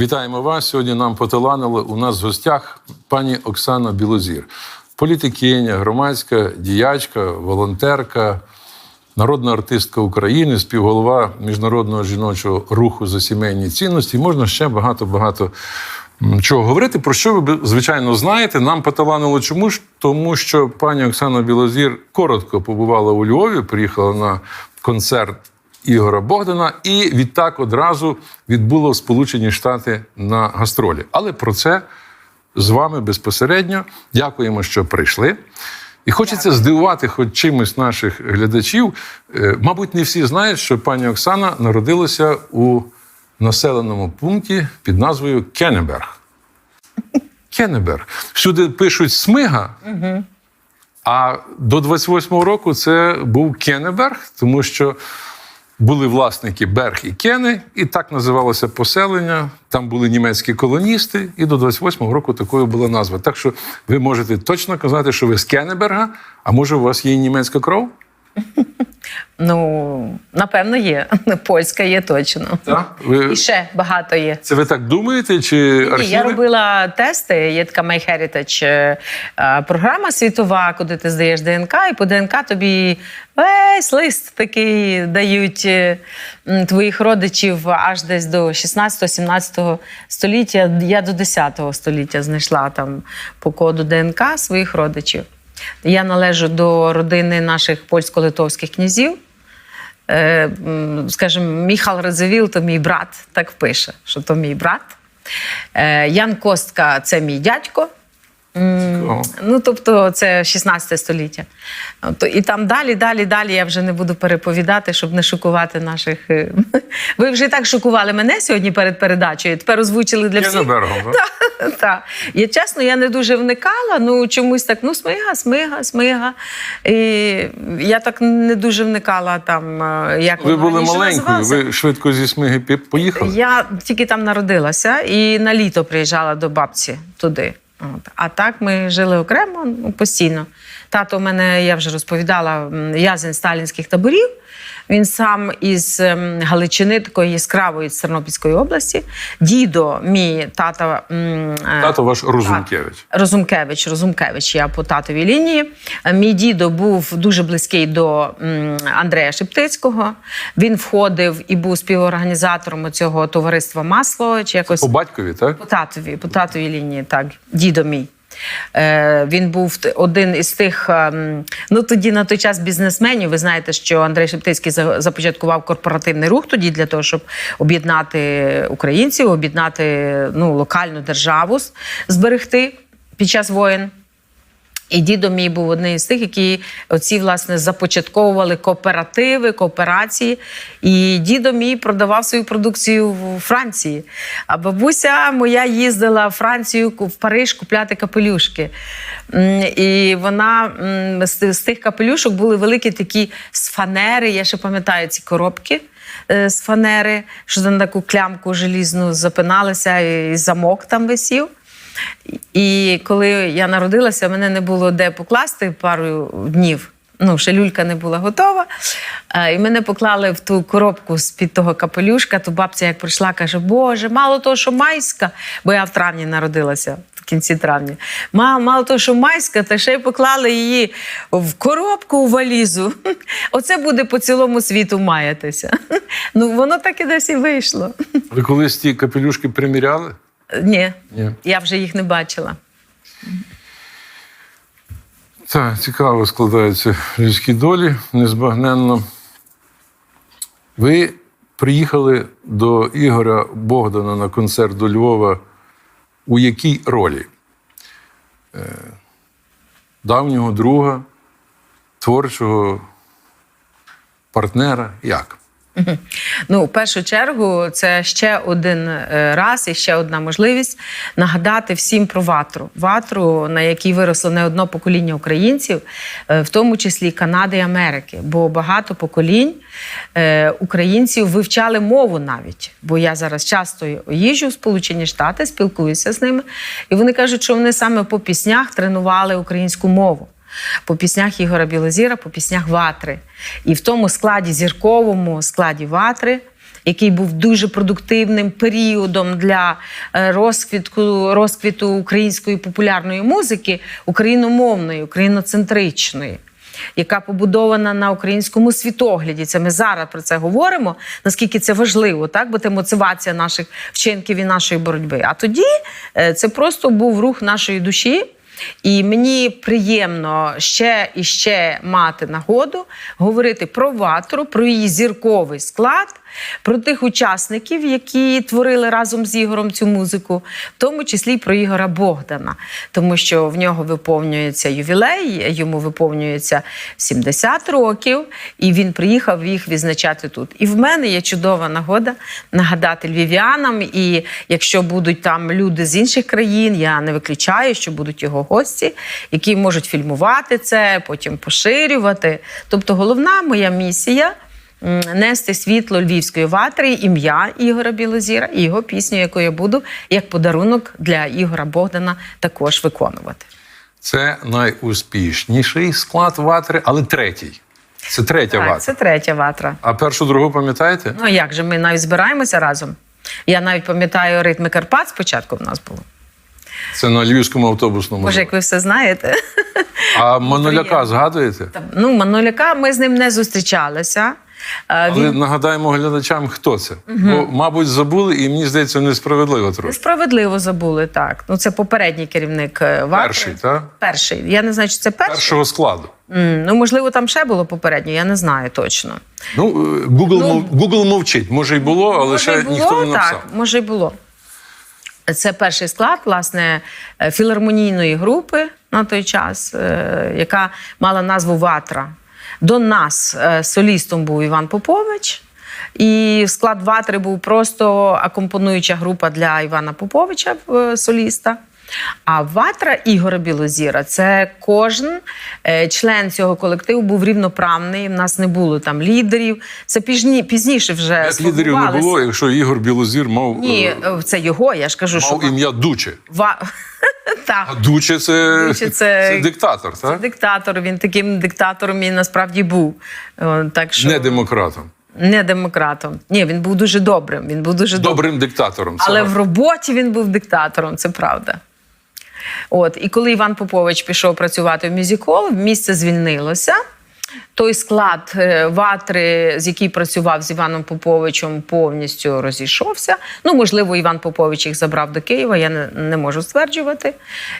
Вітаємо вас. Сьогодні нам поталанило у нас в гостях пані Оксана Білозір, політикиня, громадська діячка, волонтерка, народна артистка України, співголова міжнародного жіночого руху за сімейні цінності. Можна ще багато-багато чого говорити. Про що ви, звичайно, знаєте? Нам поталанило чому ж? Тому що пані Оксана Білозір коротко побувала у Львові, приїхала на концерт Ігора Богдана, і відтак одразу відбуло Сполучені Штати на гастролі. Але про це з вами безпосередньо. Дякуємо, що прийшли. І хочеться здивувати хоч чимось наших глядачів. Е, Мабуть, не всі знають, що пані Оксана народилася у населеному пункті під назвою Кеннеберг. Кеннеберг. Всюди пишуть Смига. А до 28-го року це був Кеннеберг, тому що були власники Берг і Кени, і так називалося поселення. Там були німецькі колоністи, і до 28-го року такою була назва. Так що ви можете точно казати, що ви з Кенеберга, а може у вас є німецька кров? Ну, напевно, є. Польська є точно. Так. Ви... І ще багато є. Це ви так думаєте? Чи Ні, архіви? я робила тести. Є така MyHeritage е, е, програма світова, куди ти здаєш ДНК, і по ДНК тобі весь лист такий дають е, твоїх родичів аж десь до 16-17 століття. Я до 10 століття знайшла там по коду ДНК своїх родичів. Я належу до родини наших польсько-литовських князів. Е, скажімо, Міхал Радзивіл то мій брат, так пише, що то мій брат. Е, Ян Костка це мій дядько. Ну, тобто, це 16 століття. То, і там далі, далі, далі я вже не буду переповідати, щоб не шокувати наших. е, Ви вже і так шокували мене сьогодні перед передачею. Тепер озвучили для всіх. Кеннебергом, так? Так. Я чесно, я не дуже вникала, ну чомусь так, ну смига, смига, смига. І я так не дуже вникала там, е, як Ви були маленькою, ви швидко зі Смиги поїхали? Я тільки там народилася і на літо приїжджала до бабці туди. От. А так ми жили окремо ну, постійно. Тато у мене, я вже розповідала, в'язень сталінських таборів. Він сам із ем, Галичини, такої яскравої з Тернопільської області. Дідо, мій тата. е, Тато ваш Розумкевич. Розумкевич, Розумкевич, я по татовій лінії. Е, Мій дідо був дуже близький до Андрея Шептицького. Він входив і був співорганізатором цього товариства Масло. Чи якось По батькові, так? по татовій, по татовій лінії, так, дідо мій. Е, він був один із тих, ем, ну тоді на той час бізнесменів. Ви знаєте, що Андрей Шептицький започаткував корпоративний рух тоді для того, щоб об'єднати українців, об'єднати ну, локальну державу, зберегти під час воєн. І дідо мій був одним із тих, які оці власне започатковували кооперативи, кооперації. І дідо мій продавав свою продукцію в Франції. А бабуся моя їздила в Францію в Париж купляти капелюшки. І вона з, тих капелюшок були великі такі з фанери. Я ще пам'ятаю ці коробки. е, З фанери, що на таку клямку желізну запиналися, і замок там висів. І коли я народилася, мене не було де покласти пару днів. Ну, ще люлька не була готова. Е, І мене поклали в ту коробку з-під того капелюшка. То бабця, як прийшла, каже: Боже, мало того, що майська, бо я в травні народилася, в кінці травня. Мало, мало того, що майська, та ще й поклали її в коробку у валізу. Оце буде по цілому світу маятися. Ну, воно так і десь і вийшло. Ви колись ті капелюшки приміряли? Ні, Ні. я вже їх не бачила. Так, цікаво складаються людські долі незбагненно. Ви приїхали до Ігоря Богдана на концерт до Львова у якій ролі? Е, давнього друга, творчого партнера? Як? Ну, в першу чергу, це ще один е, раз і ще одна можливість нагадати всім про ватру. Ватру, на якій виросло не одно покоління українців, е, в тому числі Канади і Америки. Бо багато поколінь е, українців вивчали мову навіть. Бо я зараз часто їжджу в Сполучені Штати, спілкуюся з ними, і вони кажуть, що вони саме по піснях тренували українську мову по піснях Ігора Білозіра, по піснях Ватри. І в тому складі зірковому складі Ватри який був дуже продуктивним періодом для е, розквітку, розквіту української популярної музики, україномовної, україноцентричної. Яка побудована на українському світогляді. Це ми зараз про це говоримо. Наскільки це важливо, так? Це мотивація наших вчинків і нашої боротьби. А тоді е, це просто був рух нашої душі. І мені приємно ще і ще мати нагоду говорити про ватру, про її зірковий склад, про тих учасників, які творили разом з Ігорем цю музику, в тому числі й про Ігора Богдана, тому що в нього виповнюється ювілей, йому виповнюється 70 років, і він приїхав їх відзначати тут. І в мене є чудова нагода нагадати львів'янам. І якщо будуть там люди з інших країн, я не виключаю, що будуть його гості, які можуть фільмувати це, потім поширювати. Тобто, головна моя місія. Нести світло львівської ватри, ім'я Ігора Білозіра і його пісню, яку я буду як подарунок для Ігора Богдана також виконувати. Це найуспішніший склад ватри, але третій. Це третя ватра. Це третя ватра. А першу другу пам'ятаєте? Ну як же ми навіть збираємося разом? Я навіть пам'ятаю ритми Карпат спочатку в нас було. Це на львівському автобусному. Може, як ви все знаєте. А Маноляка згадуєте? Ну, Маноляка ми з ним не зустрічалися. Але Він нагадаємо глядачам, хто це. Бо, мабуть, забули, і мені здається, несправедливо трошки. справедливо забули, так. Ну, це попередній керівник е. Перший, так? Перший. Я не знаю, чи це перший. Першого складу. М, Ну, можливо, там ще було попереднє, я не знаю точно. Ну, е, Google, мов- Google мовчить. Може, і було, але може, ще було, ніхто не написав. так, може, й було. Це перший склад, власне, е, філармонійної групи на той час, яка мала назву Ватра. До нас е, солістом був Іван Попович. І склад ватри був просто акомпонуюча група для Івана Поповича, е, соліста. А ватра Ігора Білозіра це кожен е, член цього колективу був рівноправний. У нас не було там лідерів. Це пізні, пізніше вже Як лідерів не було, якщо Ігор Білозір мав, Ні, е, е, це його. Я ж кажу, що ім'я Дуче. Ва... так. А Дуче це, Дуче це- диктатор, так? Диктатор, він таким диктатором і насправді був. Так що Не демократом. не демократом. Ні, він був дуже добрим. Він був дуже добрим. Добрим диктатором. це Але в роботі він був диктатором, це правда. От, і коли Іван Попович пішов працювати в мюзикол, місце звільнилося. Той склад е, ватри, з який працював з Іваном Поповичем, повністю розійшовся. Ну, можливо, Іван Попович їх забрав до Києва, я не, не можу стверджувати.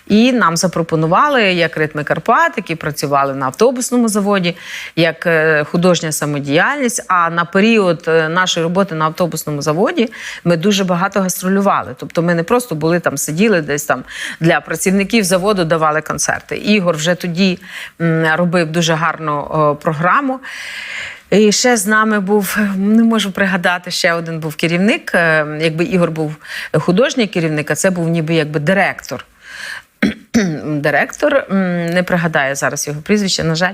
І нам запропонували як ритми Карпат, які працювали на автобусному заводі, як е, художня самодіяльність. А на період е, нашої роботи на автобусному заводі ми дуже багато гастролювали. Тобто ми не просто були там, сиділи десь там для працівників заводу давали концерти. Ігор вже тоді робив дуже гарну е, програму. І ще з нами був, не можу пригадати, ще один був керівник. е, Якби Ігор був художній керівник, а це був ніби якби директор. Директор, не пригадаю зараз його прізвище, на жаль.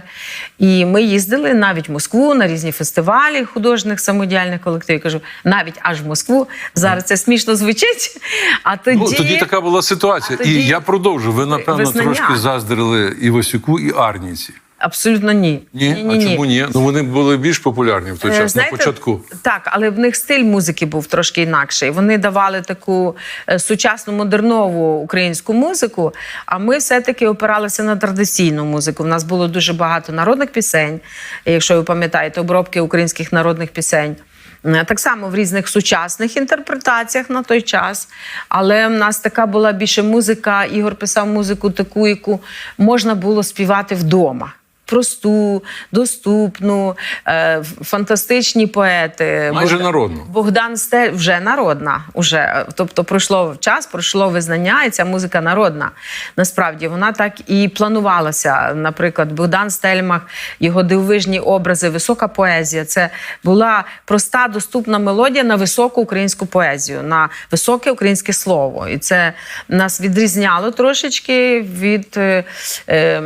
І ми їздили навіть в Москву на різні фестивалі художніх самодіяльних колективів. Кажу, навіть аж в Москву. Зараз це смішно звучить. А тоді, Ну, тоді така була ситуація. Тоді- І я продовжу. Ви, напевно, Визнання. трошки заздрили Івасюку і Арніці. Абсолютно ні. Ні? а чому ні? Ну вони були більш популярні в той Е, час, знаєте, на початку. Так, але в них стиль музики був трошки інакший. Вони давали таку е, сучасну модернову українську музику. А ми все-таки опиралися на традиційну музику. У нас було дуже багато народних пісень, якщо ви пам'ятаєте, обробки українських народних пісень. Е, Так само в різних сучасних інтерпретаціях на той час. Але в нас така була більше музика. Ігор писав музику таку, яку можна було співати вдома. Просту, доступну, е, фантастичні поети. Майже народну. Богдан Стель вже народна. Уже. Тобто пройшло час, пройшло визнання, і ця музика народна. Насправді вона так і планувалася. Наприклад, Богдан Стельмах, його дивовижні образи, висока поезія. Це була проста, доступна мелодія на високу українську поезію, на високе українське слово. І це нас відрізняло трошечки від е, е,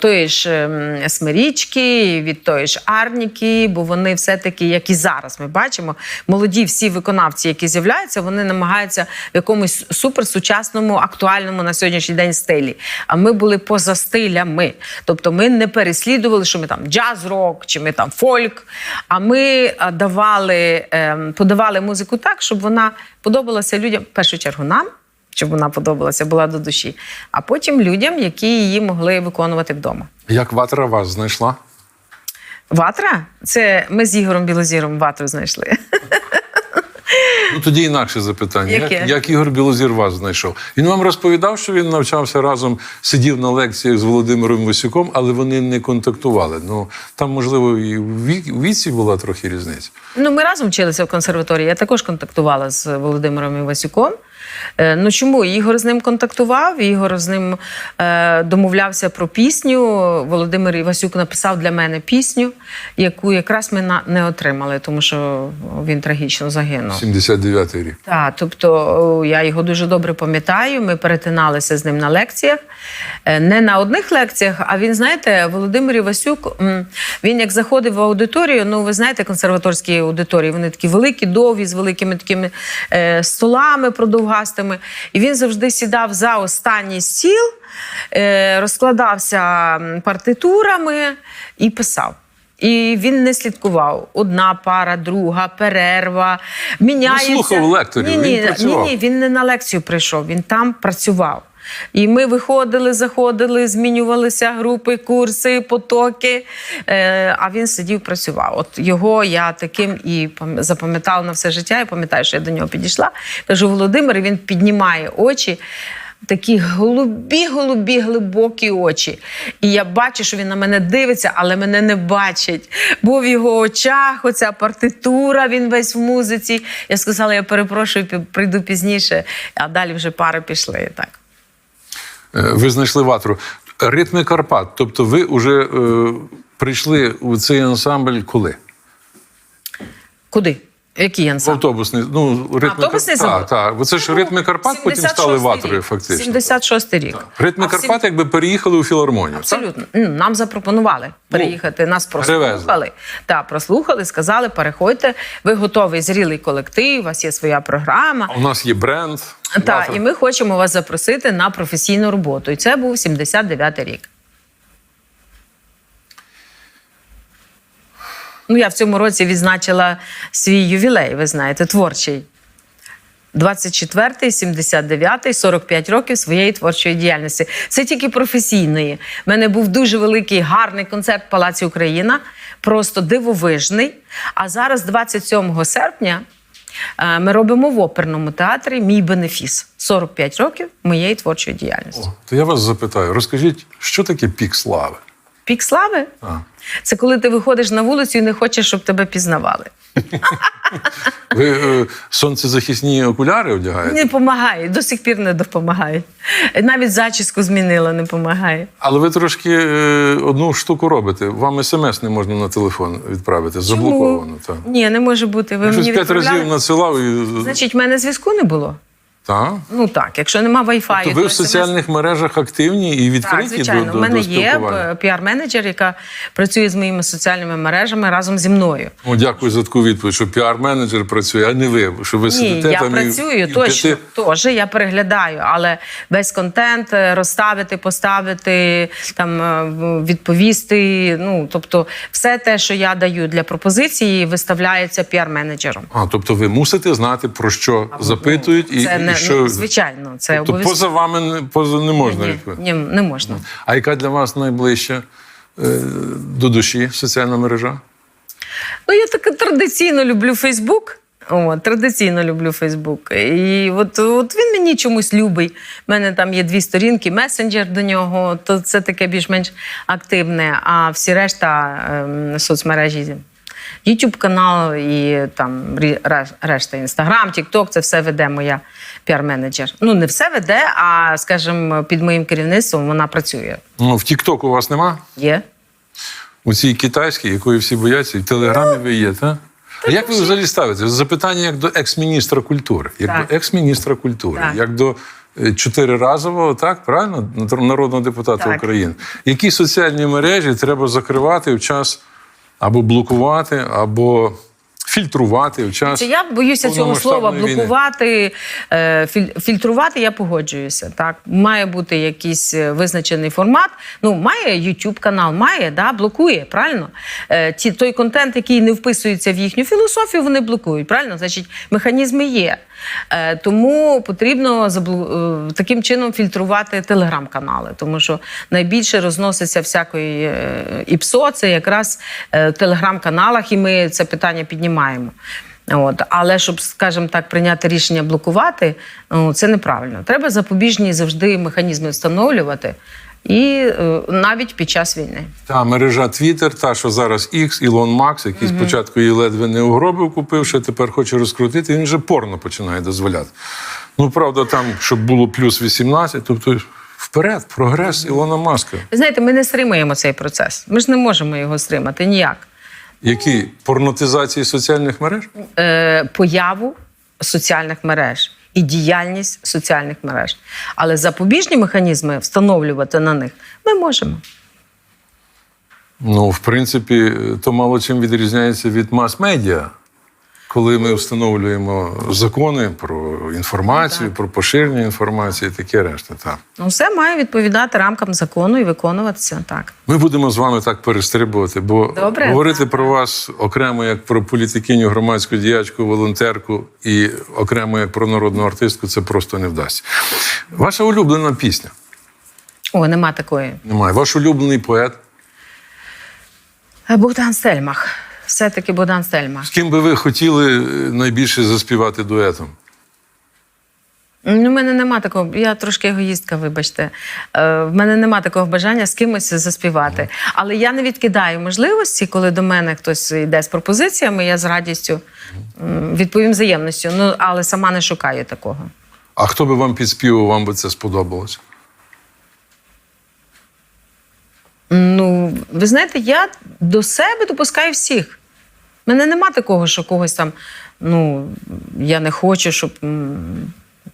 тої ж. Смирічки, від тої ж Арніки, бо вони все-таки, як і зараз, ми бачимо, молоді всі виконавці, які з'являються, вони намагаються в якомусь суперсучасному, актуальному на сьогоднішній день стилі. А ми були поза стилями. Тобто ми не переслідували, що ми там джаз-рок чи ми там фольк. А ми давали, ем, подавали музику так, щоб вона подобалася людям, в першу чергу нам. Щоб вона подобалася, була до душі, а потім людям, які її могли виконувати вдома. Як ватра вас знайшла? Ватра це ми з Ігорем Білозіром ватру знайшли. Ну тоді інакше запитання. Яке? Як, як Ігор Білозір вас знайшов? Він вам розповідав, що він навчався разом, сидів на лекціях з Володимиром Васюком, але вони не контактували. Ну там, можливо, і у віці була трохи різниця. Ну, ми разом вчилися в консерваторії. Я також контактувала з Володимиром Івасюком. Е, Ну чому? Ігор з ним контактував, Ігор з ним е, домовлявся про пісню. Володимир Івасюк написав для мене пісню, яку якраз ми не отримали, тому що він трагічно загинув. 79-й рік. Так, тобто я його дуже добре пам'ятаю. Ми перетиналися з ним на лекціях. Е, Не на одних лекціях, а він, знаєте, Володимир Івасюк, він як заходив в аудиторію, ну ви знаєте, консерваторські аудиторії, вони такі великі, довгі, з великими такими е, столами продовгастими. І він завжди сідав за останній стіл, е, розкладався партитурами і писав. І він не слідкував. Одна пара, друга, перерва, міняється. Не слухав лекторів, Ні, він ні, ні, ні, він не на лекцію прийшов, він там працював. І ми виходили, заходили, змінювалися групи, курси, потоки. Е, а він сидів, працював. От його я таким і запам'ятала на все життя. Я пам'ятаю, що я до нього підійшла. Кажу, Володимир, і він піднімає очі. Такі голубі, голубі, глибокі очі. І я бачу, що він на мене дивиться, але мене не бачить. Бо в його очах оця партитура, він весь в музиці. Я сказала, я перепрошую, прийду пізніше, а далі вже пари пішли. Так. Е, Ви знайшли ватру. Ритми Карпат. Тобто ви вже е, прийшли у цей ансамбль коли? Куди? Який В автобусний. Ну, ритми Автобусний завод? Так, так. Це ж ритми Карпат потім стали 76-й ватрою, фактично. 76-й рік. Ритми А Карпат якби переїхали у філармонію. Абсолютно. Ну, Нам запропонували переїхати. Нас прослухали. Так, прослухали, сказали, переходьте. Ви готовий, зрілий колектив, у вас є своя програма. А У нас є бренд. Так, і ми хочемо вас запросити на професійну роботу. І це був 79-й рік. Ну, я в цьому році відзначила свій ювілей, ви знаєте, творчий. 24-й, 79-й, 45 років своєї творчої діяльності. Це тільки професійної. У мене був дуже великий гарний концерт в Палаці Україна, просто дивовижний. А зараз, 27 серпня, е, ми робимо в оперному театрі мій бенефіс 45 років моєї творчої діяльності. О, То я вас запитаю, розкажіть, що таке пік слави? Пік слави А. це коли ти виходиш на вулицю і не хочеш, щоб тебе пізнавали. Ви е, сонцезахисні окуляри одягаєте? Не допомагає, до сих пір не допомагає. Навіть зачіску змінила, не допомагає. Але ви трошки е, одну штуку робите. Вам смс не можна на телефон відправити. Заблоковано. Так. Ні, не може бути. Ви щось мені п'ять разів надсилав і. Значить, в мене зв'язку не було. Так. Ну так, якщо нема Wi-Fi, То ви в соціальних мережах активні і відкриті Так, звичайно, до, до, в мене до є спілкування? е, піар-менеджер, яка працює з моїми соціальними мережами разом зі мною. О, дякую за таку відповідь, що піар-менеджер працює, а не ви. Що ви Ні, сидите я там працюю і, і точно. п'яти- Теж я переглядаю, але весь контент е, розставити, поставити, там е, відповісти. Ну тобто, все те, що я даю для пропозиції, виставляється піар-менеджером. А, тобто ви мусите знати, про що запитують, і, Це і не що. ну, звичайно, це тобто обов'язково. поза вами не- поза не можна Ні, ні, не можна. А яка для вас найближча е, до душі соціальна мережа? Ну, я так традиційно люблю Фейсбук. О, традиційно люблю Фейсбук. І от, от він мені чомусь любий. У мене там є дві сторінки, месенджер до нього, то це таке більш-менш активне. А всі решта ем, соцмережі, YouTube канал і там решта Інстаграм, Тікток, це все веде моя піар-менеджер. Ну, не все веде, а скажімо, під моїм керівництвом вона працює. Ну, в Тік-Ток у вас нема? Є. У цій китайській, якої всі бояться, і в Телеграмі ви є, так? А як ви взагалі ставите? Запитання як до екс-міністра культури, як Так. до екс-міністра культури, Так. як до е, чотириразового, так, правильно? Народного депутата Так. України. Які соціальні мережі треба закривати в час або блокувати, або фільтрувати в час. Я боюся цього слова блокувати, е, фільтрувати. Я погоджуюся. Так має бути якийсь е, визначений формат. Ну має YouTube канал, має да блокує. Правильно, Е, ті той контент, який не вписується в їхню філософію, вони блокують. Правильно, значить, механізми є. Тому потрібно таким чином фільтрувати телеграм-канали, тому що найбільше розноситься всякої ІПСО, це якраз в телеграм-каналах, і ми це питання піднімаємо. От. Але щоб, скажімо так, прийняти рішення блокувати, ну, це неправильно. Треба запобіжні завжди механізми встановлювати. І е, навіть під час війни. Та мережа Twitter, та, що зараз X, Ілон Макс, який спочатку її ледве не угробив, купивши, тепер хоче розкрутити, він вже порно починає дозволяти. Ну, правда, там, щоб було плюс 18, тобто вперед, прогрес Ілона Маска. Знаєте, ми не стримуємо цей процес. Ми ж не можемо його стримати ніяк. Які порнотизації соціальних мереж? Е, появу соціальних мереж і діяльність соціальних мереж. Але запобіжні механізми встановлювати на них ми можемо. Ну, в принципі, то мало чим відрізняється від мас-медіа, коли ми встановлюємо закони про інформацію, про поширення інформації, таке решта. Так. Ну, все має відповідати рамкам закону і виконуватися так. Ми будемо з вами так перестрибувати, бо Добре. говорити про вас окремо як про політикиню, громадську діячку, волонтерку і окремо як про народну артистку це просто не вдасться. Ваша улюблена пісня О, нема такої. немає. Ваш улюблений поет. Богдан Стельмах. Все-таки Богдан Стельмах. З ким би ви хотіли е, найбільше заспівати дуетом? Ну, в мене нема такого, я трошки егоїстка, вибачте. Е, в мене нема такого бажання з кимось заспівати. Але я не відкидаю можливості, коли до мене хтось йде з пропозиціями, я з радістю відповім взаємністю. Ну, але сама не шукаю такого. А хто би вам підспівав, вам би це сподобалось? Ну, ви знаєте, я до себе допускаю всіх. Мене нема такого, що когось там, ну, я не хочу, щоб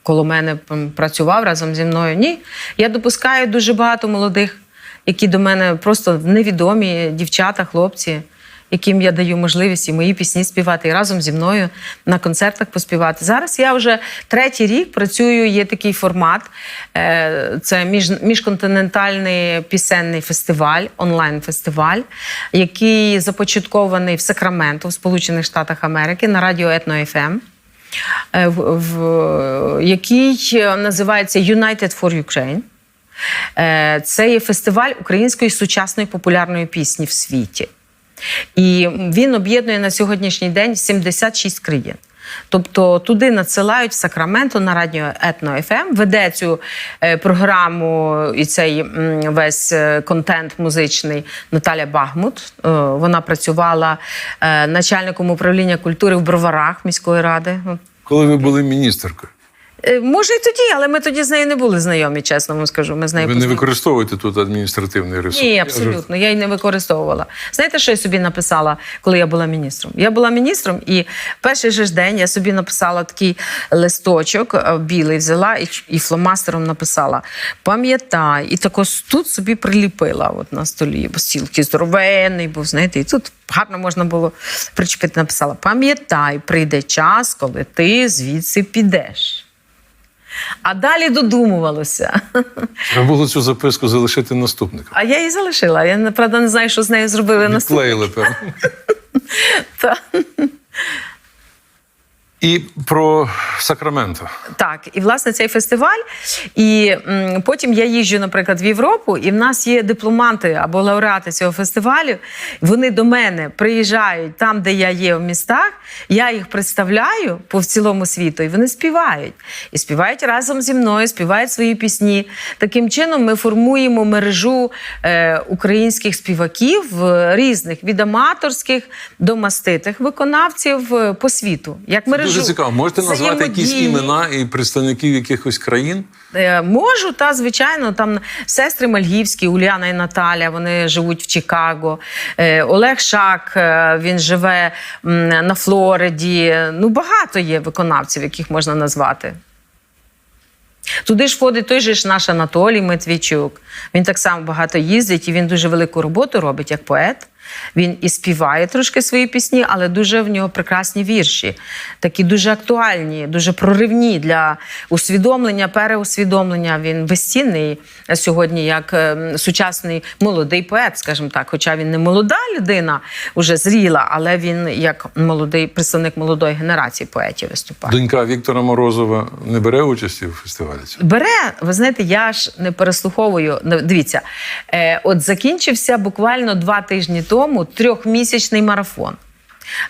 коло мене працював разом зі мною. Ні. Я допускаю дуже багато молодих, які до мене просто невідомі дівчата, хлопці, яким я даю можливість і мої пісні співати, і разом зі мною на концертах поспівати. Зараз я вже третій рік працюю, є такий формат. е, Це між, міжконтинентальний пісенний фестиваль, онлайн-фестиваль, який започаткований в Сакраменто, в Сполучених Штатах Америки на радіо Етно ФМ. е, в- який е, називається United for Ukraine. Це є фестиваль української сучасної популярної пісні в світі. І він об'єднує на сьогоднішній день 76 країн. Тобто туди надсилають Сакраменто на радіо Етно ФМ, веде цю е, програму і цей весь е, контент музичний Наталя Багмут. Е, вона працювала начальником управління культури в Броварах міської ради. Коли ви були міністеркою? Е, Може, і тоді, але ми тоді з нею не були знайомі, чесно вам скажу. Ми з нею Ви не познайомилися. використовуєте тут адміністративний ресурс? Ні, абсолютно. Я й не використовувала. Знаєте, що я собі написала, коли я була міністром? Я була міністром, і перший же ж день я собі написала такий листочок е, білий, взяла і, і фломастером написала: пам'ятай, і тако тут собі приліпила от на столі, бо стілки здоровенний був, знаєте, і тут гарно можна було причепити. Написала: пам'ятай, прийде час, коли ти звідси підеш. А далі додумувалося. Треба було цю записку залишити наступникам. А я її залишила. Я правда не знаю, що з нею зробили наступник. Відклеїли, певно. І про Сакраменто. Так, і власне цей фестиваль. І м, потім я їжджу, наприклад, в Європу, і в нас є дипломанти або лауреати цього фестивалю. Вони до мене приїжджають там, де я є в містах. Я їх представляю по цілому світу, і вони співають. І співають разом зі мною, співають свої пісні. Таким чином ми формуємо мережу е, українських співаків різних від аматорських до маститих виконавців е, по світу. Як мережу. Дуже цікаво. Можете назвати якісь імена і представників якихось країн? Е, Можу, та звичайно, там сестри Мальгівські, Уляна і Наталя, вони живуть в Чикаго. Е, Олег Шак, е, він живе м, на Флориді. Ну, багато є виконавців, яких можна назвати. Туди ж входить той же ж наш Анатолій Медведчук. Він так само багато їздить і він дуже велику роботу робить як поет. Він і співає трошки свої пісні, але дуже в нього прекрасні вірші, такі дуже актуальні, дуже проривні для усвідомлення, переусвідомлення. Він безцінний сьогодні як ем, сучасний молодий поет, скажімо так. Хоча він не молода людина, уже зріла, але він як молодий представник молодої генерації поетів виступає. Донька Віктора Морозова не бере участі в фестивалі? Бере, ви знаєте, я ж не переслуховую. Дивіться, е, от закінчився буквально два тижні тому трьохмісячний марафон.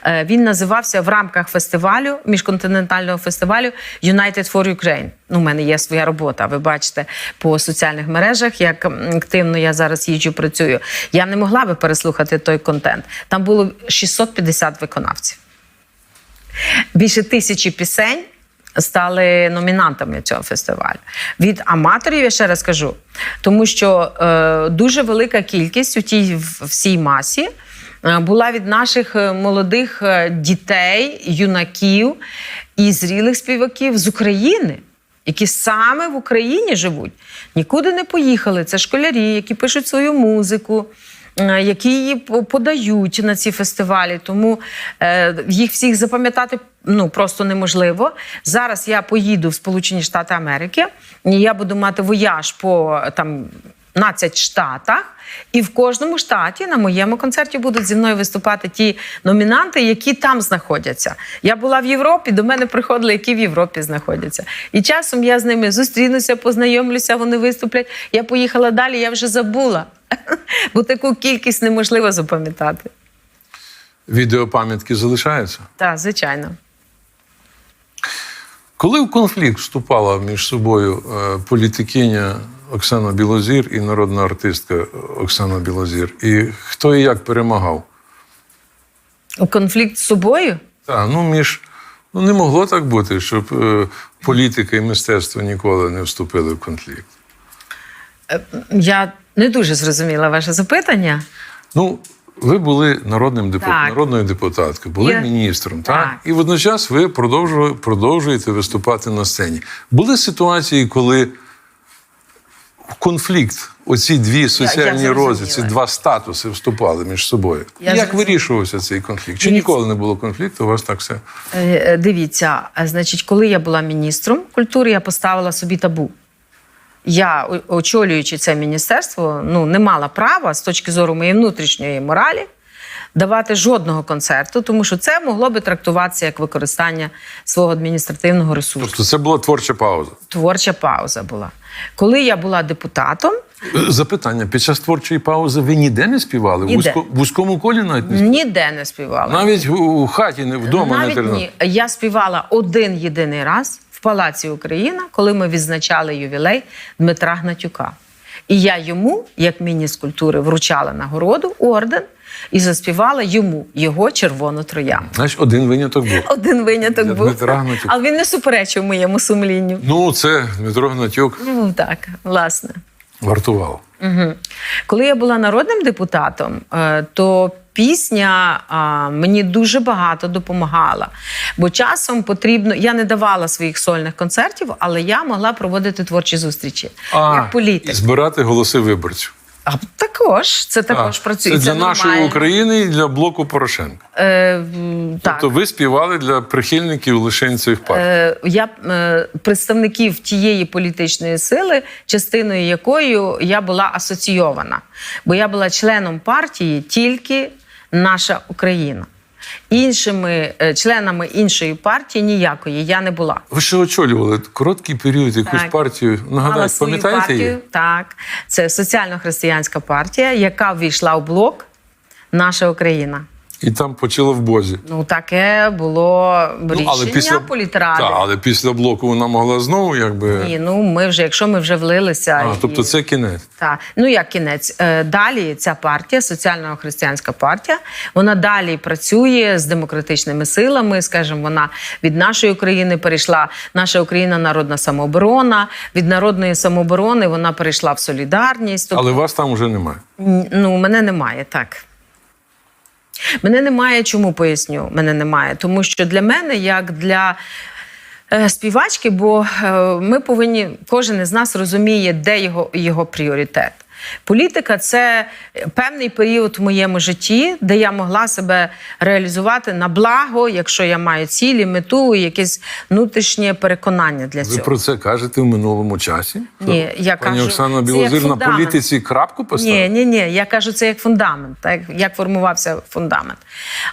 Е, Він називався в рамках фестивалю, міжконтинентального фестивалю United for Ukraine. Ну, у мене є своя робота. Ви бачите по соціальних мережах, як активно я зараз їжджу, працюю. Я не могла би переслухати той контент. Там було 650 виконавців. Більше тисячі пісень стали номінантами цього фестивалю. Від аматорів, я ще раз кажу, тому що е, дуже велика кількість у тій всій масі е, була від наших е, молодих е, дітей, юнаків і зрілих співаків з України. Які саме в Україні живуть, нікуди не поїхали. Це школярі, які пишуть свою музику, які її подають на ці фестивалі. Тому е, їх всіх запам'ятати ну просто неможливо. Зараз я поїду в Сполучені Штати Америки, і я буду мати вояж по там 15 штатах. І в кожному штаті на моєму концерті будуть зі мною виступати ті номінанти, які там знаходяться. Я була в Європі, до мене приходили, які в Європі знаходяться. І часом я з ними зустрінуся, познайомлюся, вони виступлять. Я поїхала далі, я вже забула. Бо таку кількість неможливо запам'ятати. Відеопам'ятки залишаються? Так, звичайно. Коли в конфлікт вступала між собою е, політикиня Оксана Білозір і народна артистка Оксана Білозір, і хто і як перемагав? У конфлікт з собою Так, ну між ну не могло так бути, щоб е, політика і мистецтво ніколи не вступили в конфлікт. я не дуже зрозуміла ваше запитання. Ну, ви були народним деп... Народною депутаткою, були Я- міністром, так? Так. І водночас ви продовжуєте виступати на сцені. Були ситуації, коли в конфлікт оці дві соціальні рози, ці два статуси вступали між собою. Я Як зрозуміла. вирішувався цей конфлікт? Чи Дивіться. ніколи не було конфлікту? У вас так все? Е, е, Дивіться, е, значить, коли я була міністром культури, я поставила собі табу. Я, о- очолюючи це міністерство, ну не мала права з точки зору моєї внутрішньої моралі давати жодного концерту, тому що це могло би трактуватися як використання свого адміністративного ресурсу. Тобто це була творча пауза. Творча пауза була. Коли я була депутатом, Е, Запитання: під час творчої паузи ви ніде не співали? В, Ніде. вузько- в вузькому колі навіть не співали? ніде не співала. Навіть у- хаті, не вдома не Навіть тренували? ні. Я співала один єдиний раз в Палаці Україна, коли ми відзначали ювілей Дмитра Гнатюка. І я йому, як міністр культури, вручала нагороду, орден, і заспівала йому його червону трояну. Знаєш, один виняток був. Один виняток Для був. Дмитра Гнатюка. Але він не суперечив моєму сумлінню. Ну, це Дмитро Гнатюк Ну так, власне. вартував. Угу. Коли я була народним депутатом, е, то пісня а, мені дуже багато допомагала. Бо часом потрібно. Я не давала своїх сольних концертів, але я могла проводити творчі зустрічі як і збирати голоси виборців. А також це також А, працює. Це для нашої України і для блоку Порошенка. Е, так. Тобто ви співали для прихильників лише цих партій. Е, я е, представників тієї політичної сили, частиною якої я була асоційована, бо я була членом партії тільки наша Україна. Іншими е, членами іншої партії ніякої я не була. Ви ще очолювали короткий період якусь Так. партію. Свою пам'ятаєте партію. її? Так, це соціально-християнська партія, яка ввійшла в блок Наша Україна. І там почало в бозі. Ну таке було рішення але після політради. Так, але після блоку вона могла знову, якби. Ні, ну ми вже, якщо ми вже влилися. А, і- тобто це кінець. Так, ну як кінець. Е, Далі ця партія, соціально-християнська партія, вона далі працює з демократичними силами. Скажімо, вона від нашої України перейшла. Наша Україна народна самооборона. Від народної самооборони вона перейшла в солідарність. Тобто, Але вас там вже немає. Н- Ну, мене немає, так. Мене немає, чому поясню? Мене немає. Тому що для мене, як для е, співачки, бо е, ми повинні, кожен із нас розуміє, де його, його пріоритет. Політика це певний період в моєму житті, де я могла себе реалізувати на благо, якщо я маю цілі, мету і якесь внутрішнє переконання для Ви цього. про це кажете в минулому часі? Ні, я Пані кажу, Оксана Білозір на політиці крапку поставила? Ні, ні, ні. Я кажу, це як фундамент, так як формувався фундамент.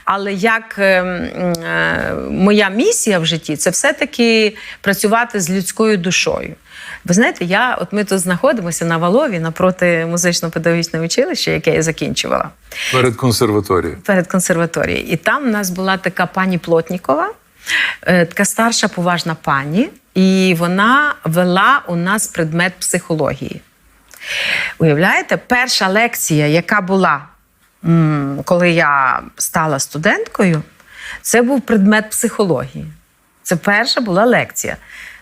Але як е, е, моя місія в житті це все-таки працювати з людською душою. Ви знаєте, я от ми тут знаходимося на Валові напроти музично-педагогічного училища, яке я закінчувала Перед консерваторією. перед консерваторією. І там у нас була така пані Плотнікова, е, така старша поважна пані, і вона вела у нас предмет психології. Уявляєте, перша лекція, яка була, коли я стала студенткою, це був предмет психології. Це перша була лекція.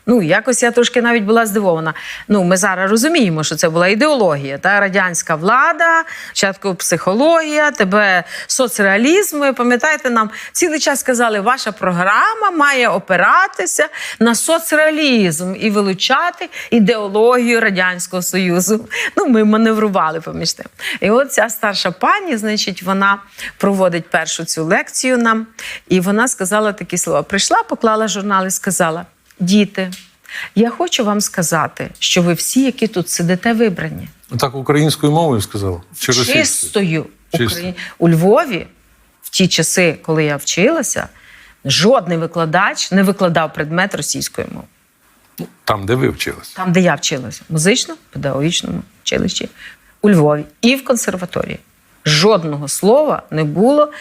Ну, якось я трошки навіть була здивована. Ну, ми зараз розуміємо, що це була ідеологія, та радянська влада, спочатку психологія, тебе соцреалізм. Ви пам'ятаєте, нам цілий час казали, ваша програма має опиратися на соцреалізм і вилучати ідеологію Радянського Союзу. Ну, ми маневрували поміж тим. І от ця старша пані, значить, вона проводить першу цю лекцію нам, і вона сказала такі слова: прийшла, поклала журнал і сказала: Діти, я хочу вам сказати, що ви всі, які тут сидите, вибрані. Так українською мовою сказав? Чи? Чистою Чисто. Україні. У Львові в ті часи, коли я вчилася, жодний викладач не викладав предмет російської мови. Там, де ви вчилися. Там, де я вчилася, в музично-педагогічному училищі у Львові і в консерваторії. Жодного слова не було.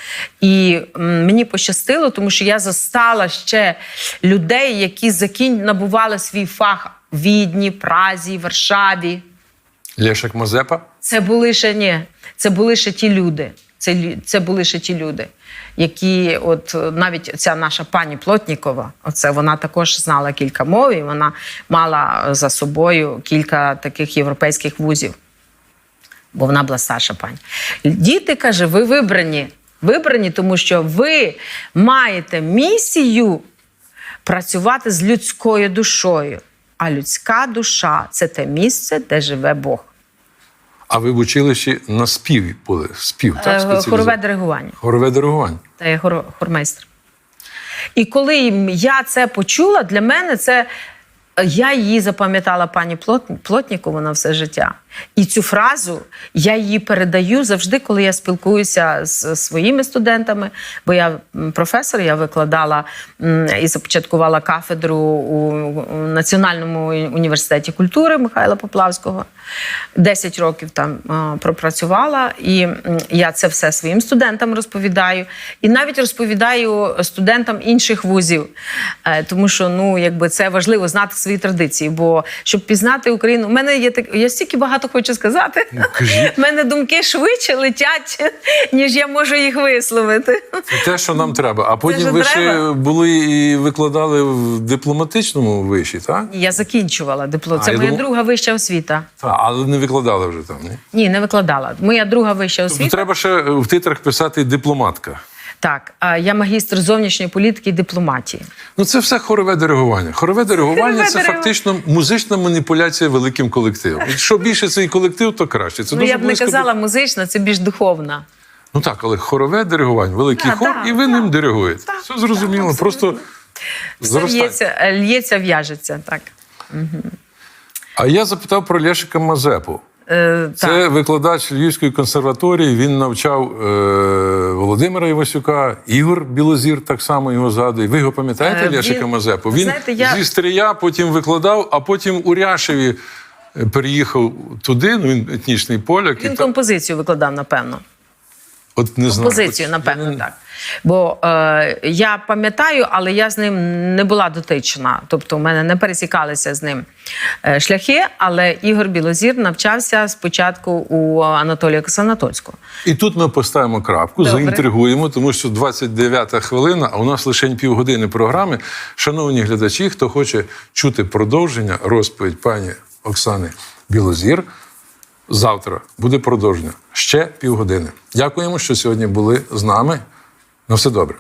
І мені пощастило, тому що я застала ще людей, які закінь... набували свій фах в Відні, Празі, Варшаві. Лешек Мазепа? Це були ще ні, це були ще ті люди. Це, це були ще ті люди, які, от е, навіть ця наша пані Плотнікова, оце вона також знала кілька мов, і вона мала за собою кілька таких європейських вузів, бо вона була старша пані. Діти каже, ви вибрані. Вибрані, тому що ви маєте місію працювати з людською душою. А людська душа це те місце, де живе Бог. А ви в училищі на співі були? Спів, так? Е. Хорове диригування. Хорове диригування. Та я хор, хормейстер. І коли я це почула, для мене це. Я її запам'ятала пані Плот- Плотнікову на все життя. І цю фразу я її передаю завжди, коли я спілкуюся з своїми студентами. Бо я професор, я викладала і започаткувала кафедру у Національному університеті культури Михайла Поплавського. 10 років там пропрацювала, і я це все своїм студентам розповідаю. І навіть розповідаю студентам інших вузів, Е, тому що ну, якби це важливо знати свої традиції. Бо щоб пізнати Україну, у мене є так, я стільки багато хочу сказати. Ну. У мене думки швидше летять, ніж я можу їх висловити. Це те, що нам треба. А потім ви ще були і викладали в дипломатичному виші, так? Я закінчувала диплом. Це я моя думав- друга вища освіта. Так, але не викладали вже там, ні? Ні, не викладала. Моя друга вища Тобто освіта. треба ще в титрах писати дипломатка. Так, я магістр зовнішньої політики і дипломатії. Ну, це все хорове диригування. Хорове диригування це фактично музична маніпуляція великим колективом. І Що більше цей колектив, то краще. Це ну дуже я б не близько казала музична, це більш духовна. Ну так, але хорове диригування, великий Да, хор, да, і ви да. ним диригуєте. Все зрозуміло. Просто Все лється, лється, в'яжеться. Так. А я запитав про Лешика Мазепу. Е, Це так. викладач Львівської консерваторії. Він навчав е, Володимира Івасюка, Ігор Білозір так само його згадує. Ви його пам'ятаєте, Е, Ляшика він- Мазепу? Він знаєте, я- зі Стрия потім викладав, а потім у Ряшеві е, переїхав туди. Ну він етнічний поляк. Він і та- композицію викладав, напевно. От не знаю. Композицію, От напевно, я так. Бо е, я пам'ятаю, але я з ним не була дотична. Тобто, у мене не пересікалися з ним е, шляхи. Але Ігор Білозір навчався спочатку у Анатолія Косанатоцького. І тут ми поставимо крапку, Добре. заінтригуємо, тому що 29 хвилина, а у нас лише півгодини програми. Шановні глядачі, хто хоче чути продовження, розповідь пані Оксани Білозір. Завтра буде продовження ще півгодини. Дякуємо, що сьогодні були з нами. На все добре.